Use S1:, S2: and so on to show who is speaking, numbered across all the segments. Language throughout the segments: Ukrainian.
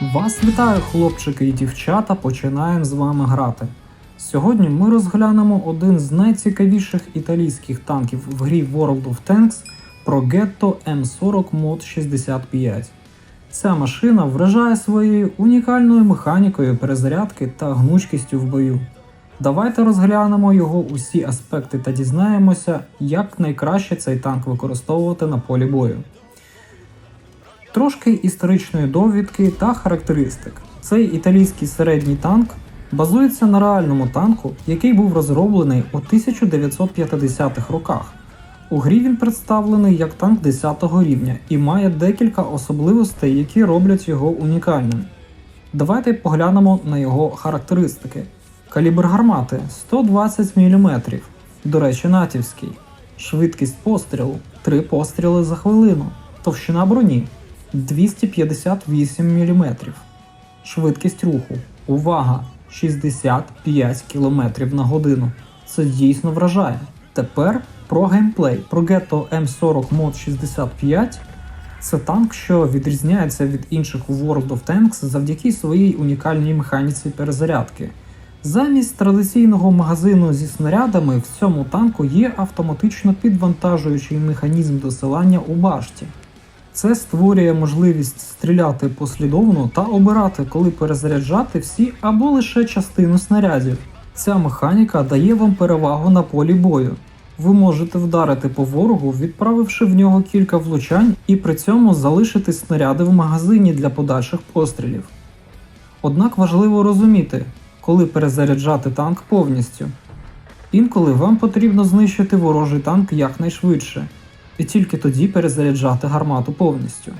S1: Вас вітаю, хлопчики і дівчата, починаємо з вами грати. Сьогодні ми розглянемо один з найцікавіших італійських танків в грі World of Tanks Progetto M40 Mod 65. Ця машина вражає своєю унікальною механікою перезарядки та гнучкістю в бою. Давайте розглянемо його усі аспекти та дізнаємося, як найкраще цей танк використовувати на полі бою. Трошки історичної довідки та характеристик. Цей італійський середній танк базується на реальному танку, який був розроблений у 1950-х роках. У грі він представлений як танк 10 рівня і має декілька особливостей, які роблять його унікальним. Давайте поглянемо на його характеристики. Калібр гармати 120 мм, до речі, натівський. Швидкість пострілу 3 постріли за хвилину. Товщина броні 258 мм. Швидкість руху. Увага! 65 км на годину. Це дійсно вражає. Тепер про геймплей. Про Progetto M40 Mod 65 це танк, що відрізняється від інших у World of Tanks завдяки своїй унікальній механіці перезарядки. Замість традиційного магазину зі снарядами в цьому танку є автоматично підвантажуючий механізм досилання у башті. Це створює можливість стріляти послідовно та обирати, коли перезаряджати всі або лише частину снарядів. Ця механіка дає вам перевагу на полі бою. Ви можете вдарити по ворогу, відправивши в нього кілька влучань, і при цьому залишити снаряди в магазині для подальших пострілів. Однак важливо розуміти, коли перезаряджати танк повністю. Інколи вам потрібно знищити ворожий танк якнайшвидше, і тільки тоді перезаряджати гармату повністю.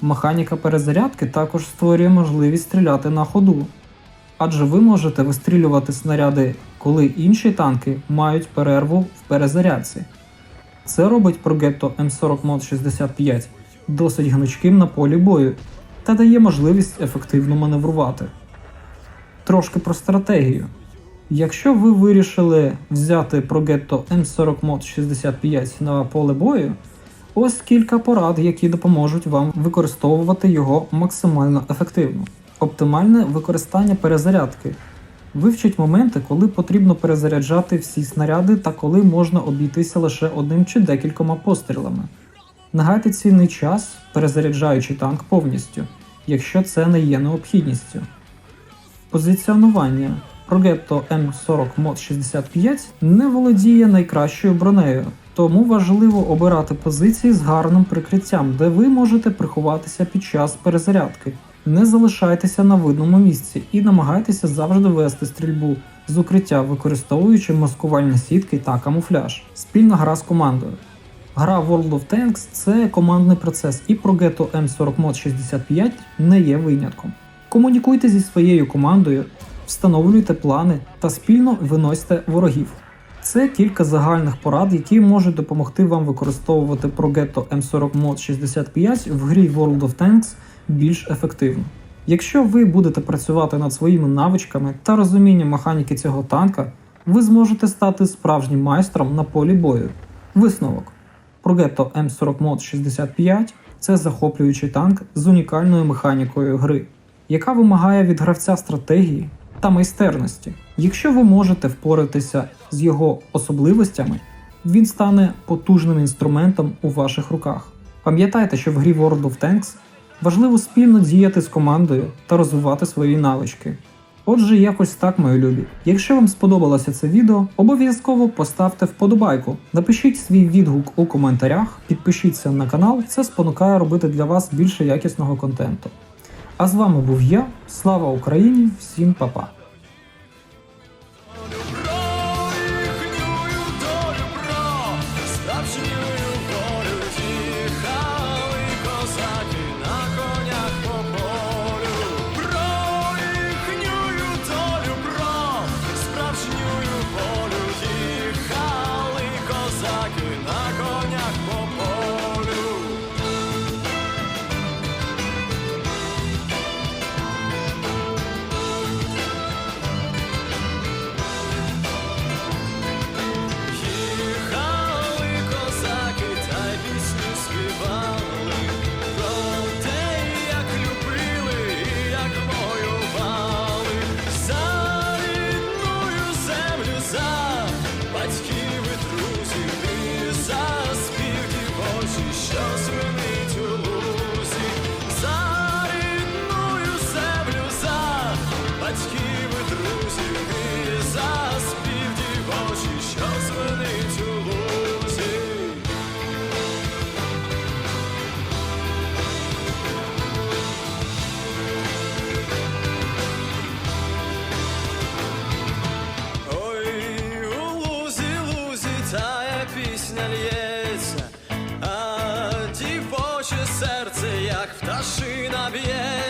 S1: Механіка перезарядки також створює можливість стріляти на ходу, адже ви можете вистрілювати снаряди, коли інші танки мають перерву в перезарядці. Це робить Progetto M40 Mod 65 досить гнучким на полі бою та дає можливість ефективно маневрувати. Трошки про стратегію. Якщо ви вирішили взяти Progetto M40 Mod 65 на поле бою, ось кілька порад, які допоможуть вам використовувати його максимально ефективно. Оптимальне використання перезарядки. Вивчіть моменти, коли потрібно перезаряджати всі снаряди та коли можна обійтися лише одним чи декількома пострілами. Нагайте цінний час, перезаряджаючи танк повністю, якщо це не є необхідністю. Позиціонування Progetto M40 Mod 65 не володіє найкращою бронею, тому важливо обирати позиції з гарним прикриттям, де ви можете приховатися під час перезарядки. Не залишайтеся на видному місці і намагайтеся завжди вести стрільбу з укриття, використовуючи маскувальні сітки та камуфляж. Спільна гра з командою. Гра World of Tanks це командний процес, і Progetto M40 Mod 65 не є винятком. Комунікуйте зі своєю командою, встановлюйте плани та спільно виносьте ворогів. Це кілька загальних порад, які можуть допомогти вам використовувати Progetto M40 Mod 65 в грі World of Tanks більш ефективно. Якщо ви будете працювати над своїми навичками та розумінням механіки цього танка, ви зможете стати справжнім майстром на полі бою. Висновок. Progetto M40 Mod 65 це захоплюючий танк з унікальною механікою гри, яка вимагає від гравця стратегії та майстерності. Якщо ви можете впоратися з його особливостями, він стане потужним інструментом у ваших руках. Пам'ятайте, що в грі World of Tanks важливо спільно діяти з командою та розвивати свої навички. Отже, якось так, мої любі. Якщо вам сподобалося це відео, обов'язково поставте вподобайку, напишіть свій відгук у коментарях, підпишіться на канал, це спонукає робити для вас більше якісного контенту. А з вами був я, слава Україні, всім па-па!
S2: Як б'є.